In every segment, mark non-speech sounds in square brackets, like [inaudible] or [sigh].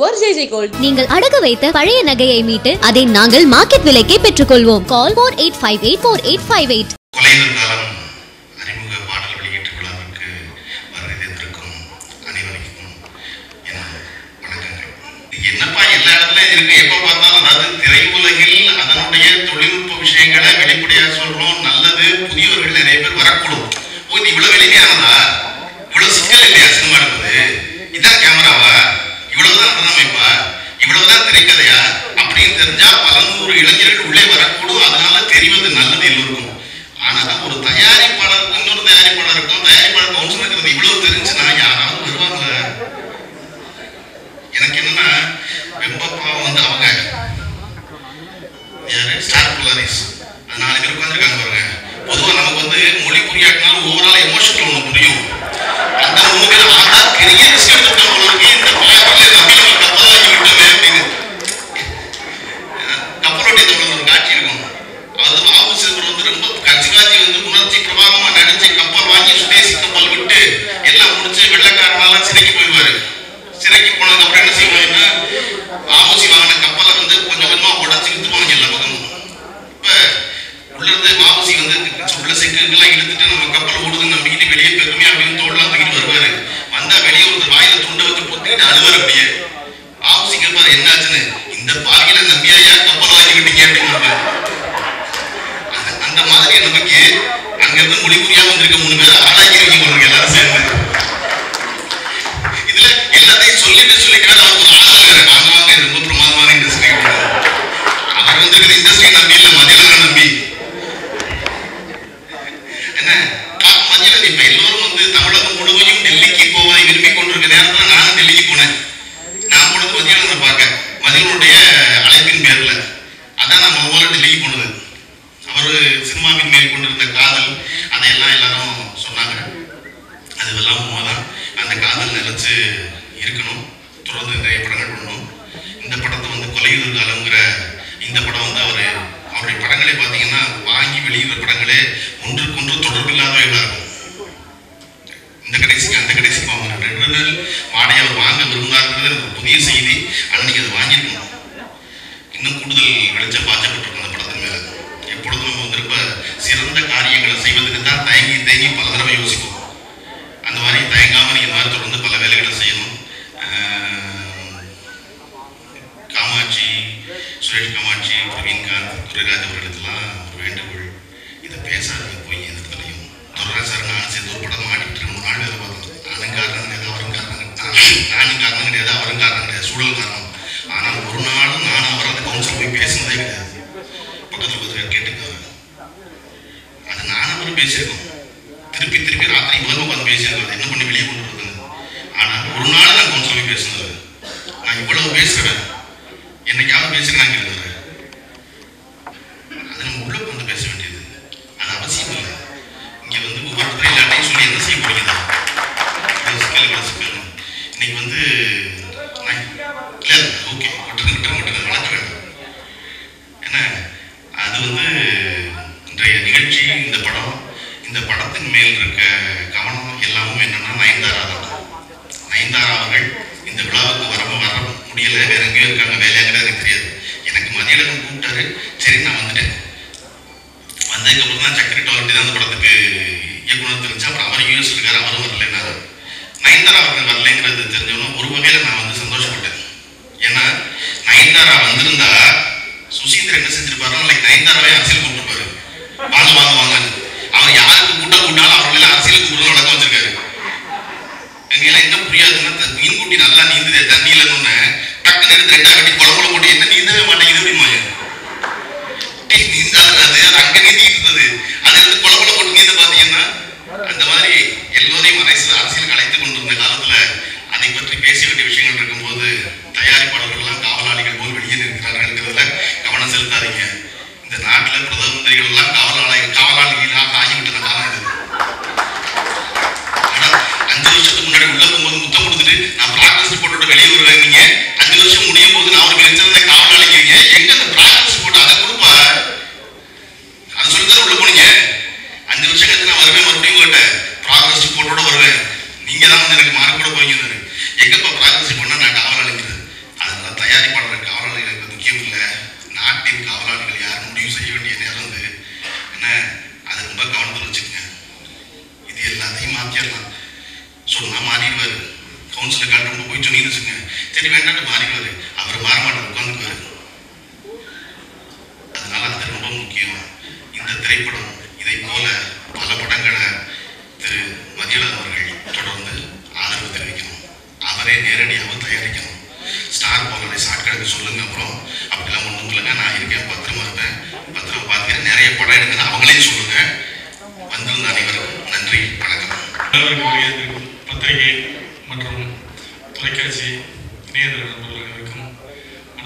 வழங்குவோர் ஜெய் ஜெய் கோல்ட். நீங்கள் அடக வைத்த பழைய நகையை மீட்டு அதை நாங்கள் மார்க்கெட் விலைக்கே பெற்றுக்கொள்வோம். Call four eight five eight four eight five eight. என்னப்பா எல்லா இடத்துலயும் இருக்கு எப்ப நாலு பேர் உட்காந்துருக்காங்க பாருங்க. பொதுவாக நமக்கு வந்து மொழி புரியாட்டினாலும் ஓவரா ಚಾಲನೆ ಬಂದಿದೆ சுரேஷ் கமாட்சி பிரவீன்காந்த் துரைராஜ் அவர்களுக்கெல்லாம் ஒரு வேண்டுகோள். இதை பேசாதீங்க போய் எந்த இடத்துலையும். துரைராஜ் சார் நானும் சேர்ந்து ஒரு படம் ஆடிட்டு மூணு நாள் வேலை பார்த்தோம் நானும் காரணம் கிடையாது அவரும் காரணம் நானும் காரணம் கிடையாது அவரும் காரணம் கிடையாது சூழல் காரணம். ஆனால் ஒரு நாளும் நானும் அவர் அந்த கவுன்சில் போய் பேசினதே கிடையாது. பக்கத்தில் பக்கத்தில் கேட்டுக்காங்க அது நானும் அவரும் பேசியிருக்கோம். திருப்பி திருப்பி ராத்திரி முதல்ல உட்காந்து பேசியிருக்கோம். என்ன பண்ணி வெளியே கொண்டு வருது ஆனால் ஒரு நாள் தான் கவுன்சில் போய் பேசினது நான் இவ்வளவு பேசுகிறேன் 交通安全，安全。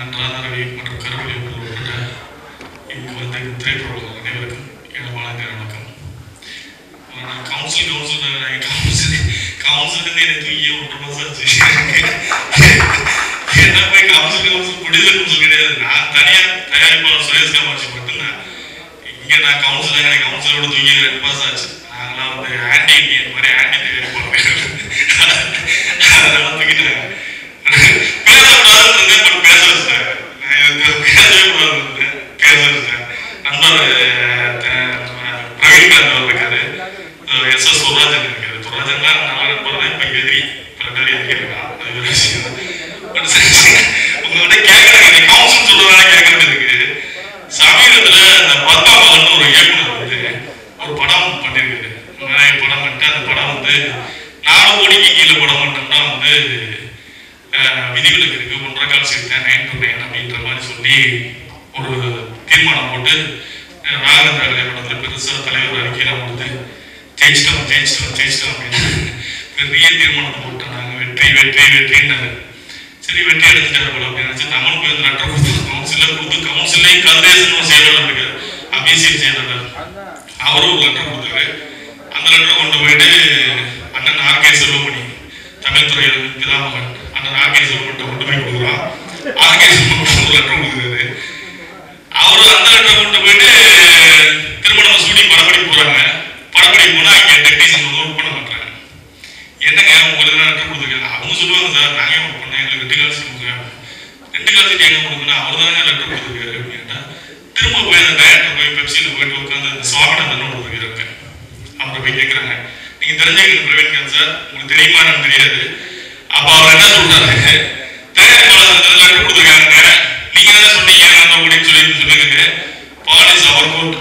நன்றான ரவி மற்றும் கருவொலி உட்பட இங்கு வந்து திரைப்படம் அனைவருக்கும் இடமான வணக்கம். நான் கவுன்சில் கவுன்சில் கவுன்சில் கவுன்சில் எனக்கு தூக்கியே ஒன்று மாதம் ஆச்சு என்ன போய் கவுன்சில் கவுன்சில் முடிதல் கவுன்சில் கிடையாது. நான் தனியாக தயாரிப்பாளர் சுரேஷ் காமாட்சி மட்டும்தான் இங்கே நான் கவுன்சில் எனக்கு கவுன்சிலோட தூக்கி ரெண்டு மாசம் ஆச்சு? நாங்களாம் வந்து ஆன்டி இந்தியன் மாதிரி ஆன்டி தயாரிப்பாங்க அதெல்லாம் தூக்கிட்டாங்க பேசக்கூடாதுன்னு இருந்தேன் பட் பேச வச்சுட்டாங்க நான் இது பேசவே கூடாதுன்னு இருந்தேன் பேச வச்சுட்டாங்க நண்பர் அஹ், அஹ், பிரவீன்காந்த் அவர் இருக்காரு எஸ் எஸ் சுராஜன் இருக்காரு சுராஜன்லாம் நல்ல நண்பர் தான் இப்போ எதிரி இப்போ ரெண்டு பேரும் எதிரி இருக்கான் அது ஒரு விஷயம் பட் உங்கள்கிட்ட கேட்கறாங்க நீ கவுன்சில் சொல்றதால கேட்கறது இருக்கு சமீபத்துல இந்த பத்மாவதன் ஒரு இயக்குனர் வந்து ஒரு படம் பண்ணியிருக்காரு நிறைய படம் பண்ணிட்டு அந்த படம் வந்து நாலு கோடிக்கு கீழே படம் பண்ணோம்னா வந்து அஹ், விதிவிலக்கு இருக்கு ஒன்றரை கால் சேர்த்தேன் நைன் டு நைன் அப்படின்ற மாதிரி சொல்லி ஒரு தீர்மானம் போட்டு ராகவேந்திர கலைமண்டலத்தில் பெருசாக தலைவர் அறிக்கையெல்லாம் கொடுத்து ஜெயிச்சிட்டோம் ஜெயிச்சிட்டோம் ஜெயிச்சிட்டோம் அப்படின்னு பெரிய தீர்மானம் போட்டு நாங்கள் வெற்றி வெற்றி வெற்றின்னாரு. சரி வெற்றி அடைஞ்சிட்டாரு போல அப்படின்னு நினச்சி நம்மளும் போய் லெட்டர் கொடுத்து கவுன்சில கொடுத்து கவுன்சிலையும் கதிரேசன் செயலாளர் இருக்காரு. அபிசிஎல் செயலாளர். அவரும் ஒரு லெட்டர் கொடுத்தாரு அந்த லெட்டரை கொண்டு போயிட்டு அண்ணன் ஆர்கே செல்வமணி தமிழ் துறையில் பிதாமகன் அண்ணன் ஆர்கே செல்வமணிட்ட கொண்டு போய் ஆர்கே செல்வமணி அவரு அந்த லெட்டரை கொண்டு போயிட்டு திருமணம் சூடி படப்படி போறாங்க படப்படி போனா இங்க டெக்னீஷியன் ஒர்க் பண்ண மாட்டாங்க என்னங்க உங்களுக்கு தான் லெட்டர் கொடுத்துருக்காங்க அவங்க சொல்லுவாங்க சார் நாங்க ஏன் ஒர்க் பண்ணோம் எங்களுக்கு ரெண்டு காசு கொடுக்குறாங்க ரெண்டு காசு எங்க கொடுக்கணும் அவர் தானே லெட்டர் கொடுத்துருக்காரு அப்படின்னா திரும்ப போய் அந்த டேரக்டர் போய் பெப்சியில் போயிட்டு உட்காந்து அந்த சுவாமிநாதன் ஒரு இருக்கிறாங்க அவரை போய் கேட்குறாங்க நீங்க தெரிஞ்சுக்கணும் பிரவீன்காந்த் சார் உங்களுக்கு தெரியுமா எனக்கு தெரியாது அப்ப அவர் என்ன சொல்றாரு தயாரிப்பாளர் லெட்டர் கொடுத்துருக்காங்க நீங்க தானே சொன்னீங்க நம்ம அப்படின்னு சொல்லி சொல்லுங்க பாலிஸ் அவர் கோட்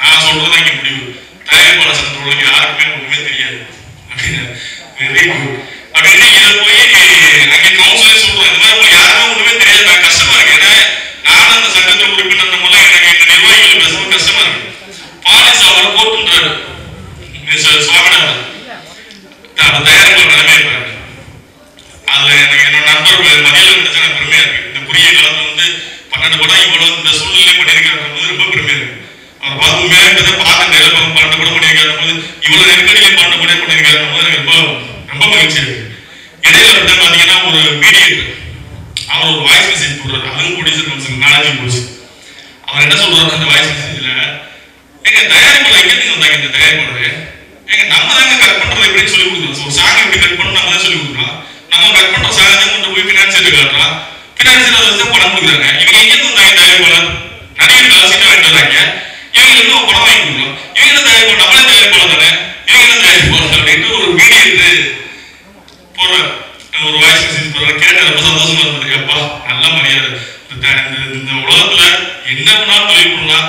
நான் சொல்றது இங்க முடிவு தயாரிப்பாளர் சங்கத்தோட யாருக்குமே ஒண்ணுமே தெரியாது அப்படின்னு வெரி குட் அப்படின்னு இதை போய் அங்கே கவுன்சிலே சொல்றோம் இந்த மாதிரி உங்களுக்கு யாருமே ஒண்ணுமே தெரியாது நான் கஷ்டமா இருக்கு ஏன்னா நான் அந்த சங்கத்தில் உறுப்பினர் மூலம் எனக்கு இந்த நிர்வாகிகள் பேசும்போது கஷ்டமா இருக்கு பாலிஸ் அவர் கோட்டுன்றாரு மிஸ்டர் சுவாமிநாதன் அவர் தயாரிப்பாளர் நிலைமை பாருங்க அதுல எனக்கு என்னோட நண்பர் மதியில் நினைச்சா எனக்கு பெருமையா இருக்கு இந்த குறுகிய காலத்துல வந்து பன்னெண்டு படம் இவ்வளவு இந்த சூழ்நிலை பண்ணியிருக்காரு போது ரொம்ப பெருமையா இருக்கு அவர் பார்த்து உண்மையாக இப்ப பார்த்து நேரில் படம் பன்னெண்டு படம் பண்ணியிருக்காரு போது இவ்வளவு நெருக்கடியில பன்னெண்டு படம் பண்ணியிருக்காரு போது எனக்கு ரொம்ப ரொம்ப மகிழ்ச்சி இருக்கு இடையில வந்து பாத்தீங்கன்னா ஒரு மீடியேட்டர் அவர் ஒரு வாய்ஸ் மெசேஜ் போடுறாரு அதுவும் ப்ரொடியூசர் கவுன்சில் நாலேஜ் போச்சு அவர் என்ன சொல்றாரு அந்த வாய்ஸ் மெசேஜ்ல எங்க தயாரிப்பாளர் எங்க நீங்க வந்தாங்க இந்த தயாரிப்பாளர் எங்க நம்ம தாங்க கட் பண்றது எப்படின்னு சொல்லி கொடுக்குறோம் ஒரு சாங் எப்படி கட் பண்ணணும் நம்ம தான் சொல்லி கொடுக்குறோம் நம்ம கட் பண்ற சாங் தான் கொண்டு போய் பினான்சியர் காட்டுறோம் பினான்சியர் அதை வச்சு படம் கொடுக்குறாங்க. இவங்க எங்க இருந்து வந்தாங்க தயாரிப்பாளர் நடிகர் காசிட்டு வாங்கிட்டு வராங்க இவங்க இன்னும் படம் வாங்கி கொடுக்குறோம் இவங்க என்ன தயாரிப்பாளர் நம்மளே தயார் தயாரிப்பாளர் தானே? இவங்க என்ன தயாரிப்பாளர் அப்படின்ட்டு ஒரு மீடியேட்டர் போற ஒரு வாய்ஸ் மெசேஜ் போற கேட்டு ரொம்ப சந்தோஷமா இருந்தது. அப்பா நல்ல மரியாதை இந்த உலகத்துல என்ன பண்ணாலும் தொழில் பண்ணலாம்.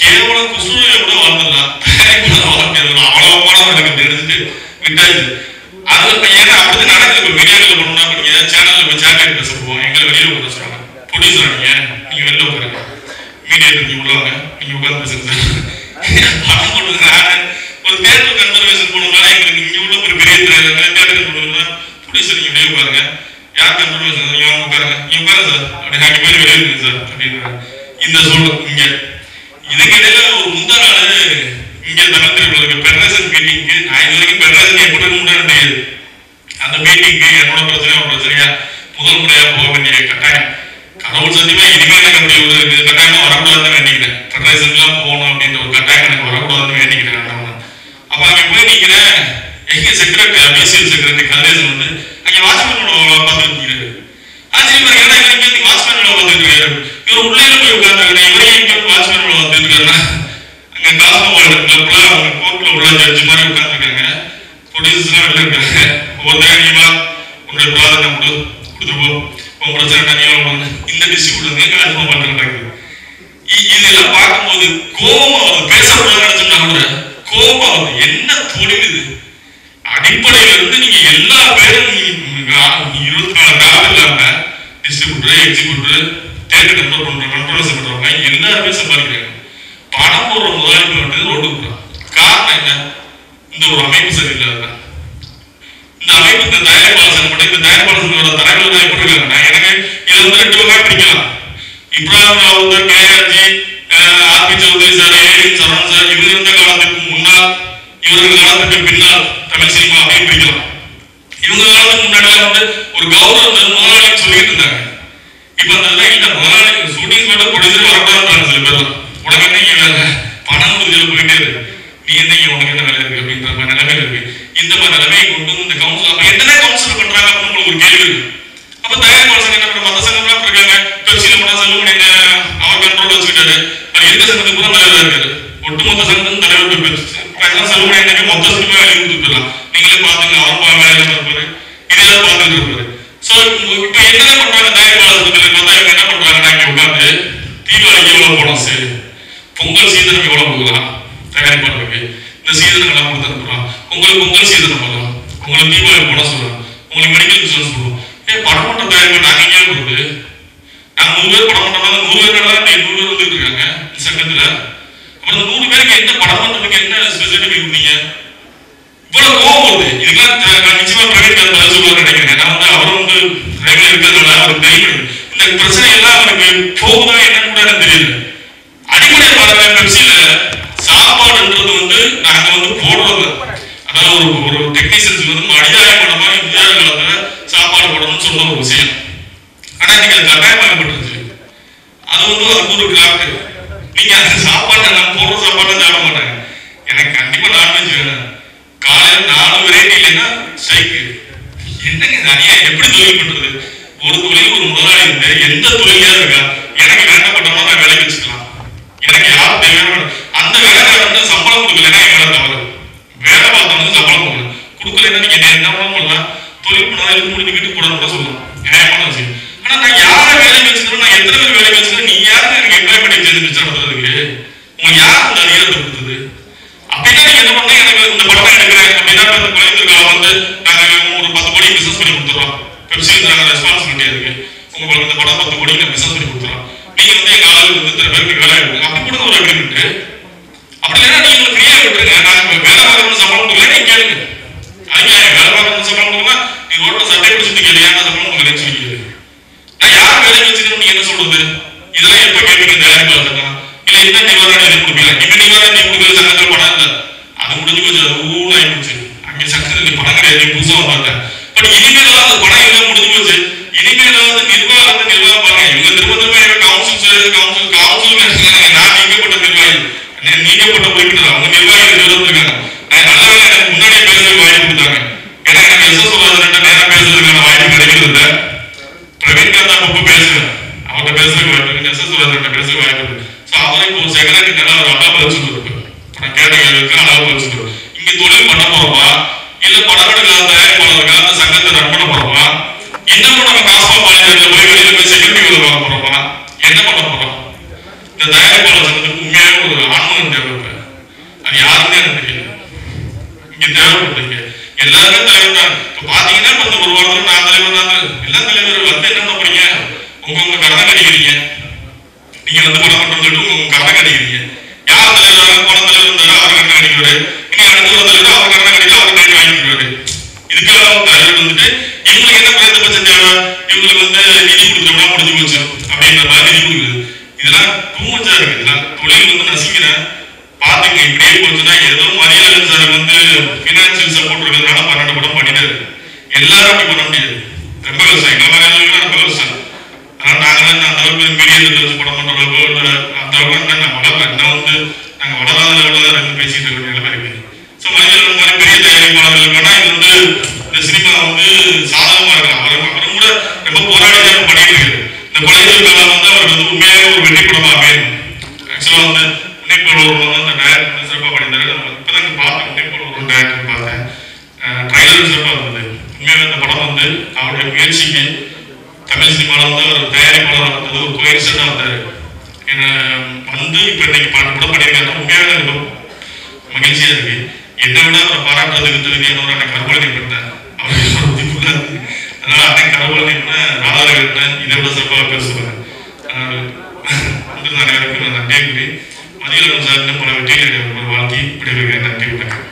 கேவலம் குசுரைய கூட வாழ்ந்துடலாம் தயாரிப்பாளர் [laughs] வாழ அவ்வளவு பணம் எனக்கு தெரிஞ்சுட்டு விட்டாச்சு. அது இப்ப ஏன்னா அப்படி நடக்குது? இப்ப மீடியாவில் பண்ணா இப்ப நீங்க சேனல்ல போய் சேட்டலைட் பேச போவோம் எங்களை வெளியில உட்கார சொல்றாங்க ப்ரொடியூசர் நீங்க நீங்க வெளில உட்காருங்க. மீடியா நீங்க உள்ளவங்க. நீங்க உட்கார்ந்து பேசுங்க. படம் போடுறது நானு ஒரு தேட்டர் கன்சர்வேஷன் போனோம்னா எங்களுக்கு இங்க உள்ள ஒரு பெரிய தேட்டர் போனதுனால ப்ரொடியூசர் நீங்க வெளியே உட்காருங்க. யார் கன்சர்வேஷன் நீங்க உட்காருங்க. நீங்க உட்காருங்க சார் அப்படி நாங்க போய் வெளியே சார் அப்படின்னு இந்த சூழல் இங்க. இதுக்கு ஒரு முந்தா நாள் இங்க தமிழ் திரைப்படம் பெர்னேசன் மீட்டிங்க்கு நான் இது வரைக்கும் பெர்னேசன் எப்படி முன்னாடி அந்த மீட்டிங்க்கு என்னோட பிரச்சனையா ஒரு பிரச்சனையா முதல் முறையா போக வேண்டிய கட்டாயம். கடவுள் சத்தியமா இனிமேல் எனக்கு அப்படி ஒரு நமக்கு இதுவோ பிரச்சனை தனியாக வாங்க இந்த டிஷ் கொடுங்க அதுவும் பண்றாங்க இதெல்லாம் பார்க்கும்போது கோபம் அவர் பேசக்கூடாதுன்னு சொன்னா கோபம் அவர் என்ன தொழில் அடிப்படையில இருந்து நீங்க எல்லா பேரும் இருபத்தி நாலு காலம் இல்லாம டிஸ்ட்ரிபியூட்டர் எக்ஸிபியூட்டர் தேட்டர் கண்ட்ரோல் பண்ற கண்ட்ரோல் பண்றவங்க எல்லாருமே சம்பாதிக்கிறாங்க. பணம் போடுற முதலாளிகள் வந்து ரோடு காரணம் என்ன? இந்த ஒரு அமைப்பு சரியில்லாத இந்த அமைப்பு இந்த தயாரிப்பாளர் சங்கப்பட்ட இந்த இப்ராஹிம் அவங்க KRG RP Chowdhury sir AN Saravanan sir இவங்க இருந்த காலத்துக்கு முன்னால் இவர்கள் காலத்துக்கு பின்னால் தமிழ் சினிமா அப்படின்னு பிரிக்கலாம். இவங்க காலத்துக்கு முன்னாடி வந்து ஒரு கௌரவம் வந்து முதலாளி சொல்லிட்டு இருந்தாங்க. இப்ப அந்த இதெல்லாம் இல்ல முதலாளி ஷூட்டிங் கூட ப்ரொடியூசர் வரக்கூடாதுன்றாங்க சில பேர் உனக்கு என்ன இங்க பணம் முடிஞ்சல போயிட்டே இருக்கு. நீ என்ன உனக்கு என்ன வேலை இருக்கு அப்படின்ற மாதிரி நிலைமையில இருக்கு. இந்த மாதிரி நிலைமையை கொண்டு வந்து இந்த கவுன்சில் அப்ப என்னென்ன கவுன்சில் பண்றாங்க அப்படின்னு உங்களுக்கு ஒரு கேள்வி இருக்கு. அப்ப தயார் சங்கம் என்ன பண்ற மத்த சங்கம்லாம் இப்ப இருக்காங்க பெப்சில போனா செல்வமணி என்ன அவர் கண்ட்ரோல் வச்சுக்கிட்டாரு அது இருக்க சங்கத்துக்கு கூட தலைவரா இருக்காரு ஒட்டுமொத்த சங்கத்தின் தலைவர் போய் பெப்சி செல்வமணி என்ன மொத்த சினிமா நீங்களே பாத்துங்க வேலையில இருப்பாரு இதெல்லாம் இருப்பாரு சோ இப்ப என்ன பண்றாங்க தயாரிப்பாளர் சங்கத்துல என்ன பண்றாங்கன்னா இங்க உட்காந்து தீபாவளிக்கு எவ்வளவு போனோம் சரி. பொங்கல் சீதனம் எவ்வளவு கொடுக்கலாம்? தயாரிப்பாளருக்கு. இந்த சீதனம் எல்லாம் கொடுத்து உங்களுக்கு பொங்கல் சீதனம் பண்ணலாம் உங்களுக்கு தீபாவளி போட சொல்லலாம் உங்களுக்கு மெடிக்கல் இன்சூரன்ஸ் கொடுக்கும் ஏன் படம் மட்டும் தயாரிப்பு நாங்க எங்கேயாவது கொடுக்குது நாங்க நூறு பேர் படம் பண்றோம்னா நூறு பேர் தான் நூறு பேர் வந்துட்டு இருக்காங்க சங்கத்துல. அப்புறம் நூறு பேருக்கு என்ன படம் பண்றதுக்கு என்ன ஸ்பெசிபிக் கொடுத்தீங்க? இவ்வளவு கோபம் வருது. இதுக்கெல்லாம் நான் நிச்சயமா பிரவீன் பதில் சொல்லுவார் நினைக்கிறேன். நான் வந்து அவர் வந்து ரயில்வே இருக்கிறதுனால தெரியும். இந்த பிரச்சனை எல்லாம் அவருக்கு போகுதா என்னன்னு கூட எனக்கு தெரியல. அடிப்படை பாருங்க சாப்பாடுன்றது வந்து நாங்க வந்து போடுறது அதாவது ஒரு ஒரு டெக்னீஷியன்ஸ் வந்து அடிதாயம் பண்ண மாதிரி இந்தியா காலத்துல சாப்பாடு போடணும்னு சொன்ன ஒரு விஷயம். ஆனா இன்னைக்கு அது கட்டாயமாகப்பட்டிருச்சு அது வந்து அதுக்கு ஒரு கிராஃப்ட் நீங்க அந்த சாப்பாட்டை நான் போடுற சாப்பாட்டை சாப்பிட மாட்டாங்க எனக்கு கண்டிப்பா நான்வெஜ் வேணும் காலையில நாலு வெரைட்டி இல்லைன்னா ஸ்ட்ரைக்கு என்னங்க இது அநியாயம் எப்படி தொழில் பண்றது ஒரு தொழில் ஒரு முதலாளி இருந்து எந்த தொழிலா இருக்கா எனக்கு வேண்டப்பட்டவங்க தான் வேலைக்கு வச்சுக்கலாம் எனக்கு யார் தேவையான அந்த வேலைக்காரன் வந்து சம்பளம் கொடுக்கலன்னா என் வேலை தவறு வேலை பார்த்தவனுக்கு சம்பளம் கொடுக்கல கொடுக்கலன்னா நீங்க என்ன என்ன வேணாலும் பண்ணலாம் தொழில் பண்ணாத எழுதி முடிஞ்சு வீட்டுக்கு கூட கூட சொல்லலாம் நியாயமான விஷயம். ஆனா நான் யாரை வேலைக்கு வச்சுக்கிறேன் நான் எத்தனை பேர் வேலைக்கு வச்சுக்கிறேன் நீ யாருக்கு எனக்கு எம்ப்ளாய்மெண்ட் செஞ்சு மிச்சம் நடத்துறதுக்கு. உங்களுக்கு யார் அந்த அதிகாரத்தை கொடுத்தது? அப்படின்னா நீங்க என்ன பண்ணீங்க எனக்கு இந்த படம் எடுக்கிறேன். அப்படின்னா இப்ப இந்த குழந்தை காலம் வந்து நாங்க ஒரு பத்து கோடி பிசினஸ் பண்ணி கொடுத்துறோம் பெப்சி நாங்க ரெஸ்பான்சிபிலிட்டி இருக்கு உங்களுக்கு இந்த படம் பத்து கோடி நான் பிசினஸ் பண்ணி கொடுத்துறோம் நீங்க வந்து எங்க ஆளுக்கு வந்து இத்தனை பேருக்கு வேலை எடுங்க. அப்படி கூட ஒரு அக்ரிமெண்ட் அப்படி இல்லைன்னா நீங்க எங்களை ஃப்ரீயா விட்டுருங்க. நாங்க வேலை பார்க்கணும் சம்பளம் கொடுக்கல நீங்க கேளுங்க. அதுக்கு வேலை பார்க்கணும் சம்பளம் கொடுக்கலாம் நீ ரோட்ல சட்டை பிடிச்சிட்டு கேள்வி வாய்ப்பு தலைவர் எல்லா வந்து என்ன பண்ண உங்க உங்க கடனை கட்டிக்கிறீங்க. நீங்க வந்து பணம் பண்றோம்னு சொல்லிட்டு உங்க கடனை கட்டிக்கிறீங்க. யார் தலைவர் பண தலைவர் இருந்தாரோ? அவர் கடனை கட்டிக்கிறாரு. இனி அடுத்த ஒரு தலைவர் அவர் கடனை கட்டிட்டு அவர் வாங்கிக்கிறாரு இதுக்கெல்லாம் தலைவர் வந்துட்டு இவங்களுக்கு என்ன குறைந்தபட்சம் தேவை? இவங்களுக்கு வந்து நிதி கொடுத்துட்டோம்னா முடிஞ்சு போச்சு அப்படின்ற மாதிரி நிதி கொடுக்குது. இதெல்லாம் தூமச்சா இருக்கு இதெல்லாம் தொழில் வந்து நசிக்கிறேன் பாத்துங்க இப்படியே போச்சுன்னா ஏதோ மரியாதை சார். வந்து பினான்சியல் சப்போர்ட் இருக்கிறதுனால பன்னெண்டு படம் பண்ணிட்டு எல்லாரும் அப்படி பண்ண முடியாது ரொம்ப கஷ்டம் எங்க மரியாதை ரொம்ப கஷ்டம் அதனால நாங்க தான் அந்த அளவுக்கு மீடியா வச்சு படம் பண்ற அளவுக்கு இல்ல அந்த அளவுக்கு தான் நாங்க வளரல இன்னும் வந்து நாங்க வளராத லெவலில் தான் ரெண்டு பேசிட்டு இருக்க நிலைமை இருக்கு ஸோ மனிதர்கள் மாதிரி பெரிய தயாரிப்பாளர்கள் வேணா இது வந்து இந்த சினிமா வந்து சாதகமா இருக்கு அவர் அவரும் கூட ரொம்ப போராடி தான் பண்ணிட்டு இருக்காரு இந்த பழைய காலம் வந்து அவர் வந்து உண்மையாக ஒரு வெற்றி படமா அமையணும் ஆக்சுவலா வந்து உன்னைப்போல் ஒருவன் வந்து அந்த டேரக்டர் வந்து சிறப்பாக பண்ணியிருந்தாரு நம்ம இப்பதான் பார்த்தேன் உன்னைப்போல் ஒரு டேரக்டர் பார்த்தேன் ட்ரைலர் சிறப்பாக இருந்தது உண்மையாகவே இந்த படம் வந்து அவருடைய முயற்சிக்கு தமிழ் சினிமாவில் வந்து ஒரு தயாரிப்பாளர் வந்தது ஒரு கோயின்சிடண்டாக வந்தார் என்ன வந்து இப்போ இன்னைக்கு பாட்டு கூட பண்ணியிருக்காங்க. உண்மையாகவே எனக்கு ரொம்ப மகிழ்ச்சியா இருக்கு. என்னை விட அவரை பாராட்டுறதுக்கு தெரிஞ்ச இன்னொரு அண்ணன் கருவழி பண்ணேன் அவர் என்னோட திக்குள்ளாரு அதனால அண்ணன் கருவழி ராதாரவி அண்ணன் இதை விட சிறப்பாக பேசுவாங்க அனைவருக்கும் நான் நன்றி கூறி மதியம் சார் பல வெற்றிகளை வாழ்த்தி விடைபெறுகிறேன். நன்றி வணக்கம்.